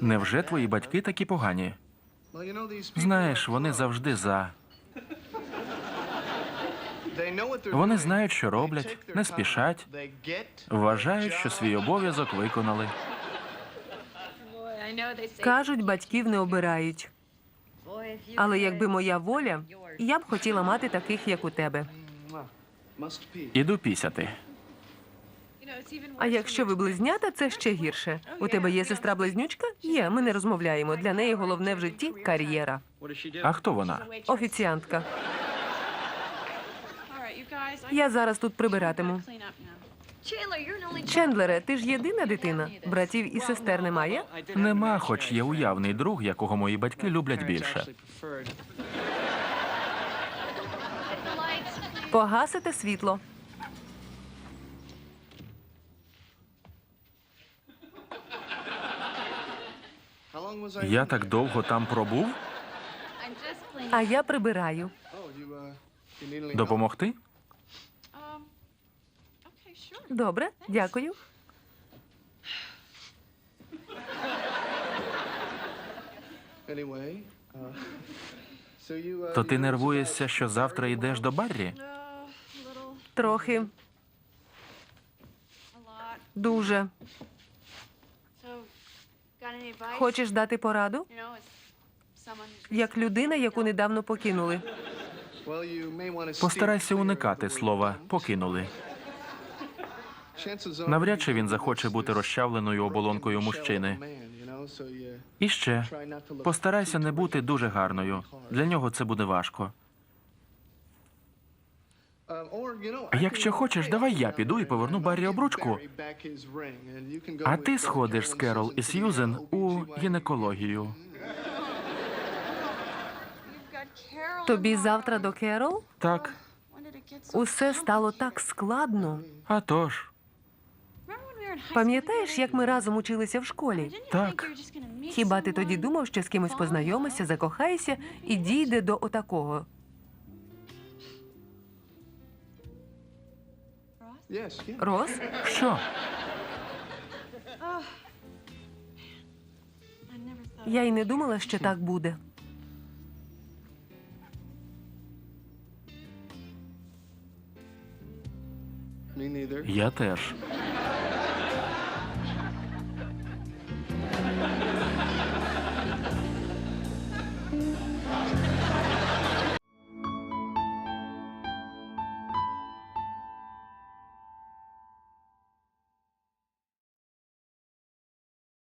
Невже твої батьки такі погані? Знаєш, вони завжди за. Вони знають, що роблять, не спішать, Вважають, що свій обов'язок виконали. Кажуть, батьків не обирають. Але якби моя воля, я б хотіла мати таких, як у тебе. Іду пісяти. А якщо ви близнята, це ще гірше. У тебе є сестра близнючка? Є, ми не розмовляємо. Для неї головне в житті кар'єра. А хто вона? Офіціантка. Я зараз тут прибиратиму. Чендлере, ти ж єдина дитина. Братів і сестер немає? Нема, хоч є уявний друг, якого мої батьки люблять більше. Погасите світло. Я так довго там пробув? А я прибираю. Допомогти? Добре, дякую. То ти нервуєшся, що завтра йдеш до Баррі? Трохи. Дуже. Хочеш дати пораду? Як людина, яку недавно покинули. Постарайся уникати слова покинули. Навряд чи він захоче бути розчавленою оболонкою мужчини. І ще постарайся не бути дуже гарною. Для нього це буде важко. Якщо хочеш, давай я піду і поверну Баррі обручку. А ти сходиш з Керол і Сьюзен у гінекологію. Тобі завтра до Керол? Так, Усе стало так складно. а тож, Пам'ятаєш, як ми разом училися в школі? Так. Хіба ти тоді думав, що з кимось познайомишся, закохаєшся і дійде до отакого? Рос? що? Я й не думала, що так буде. Я теж.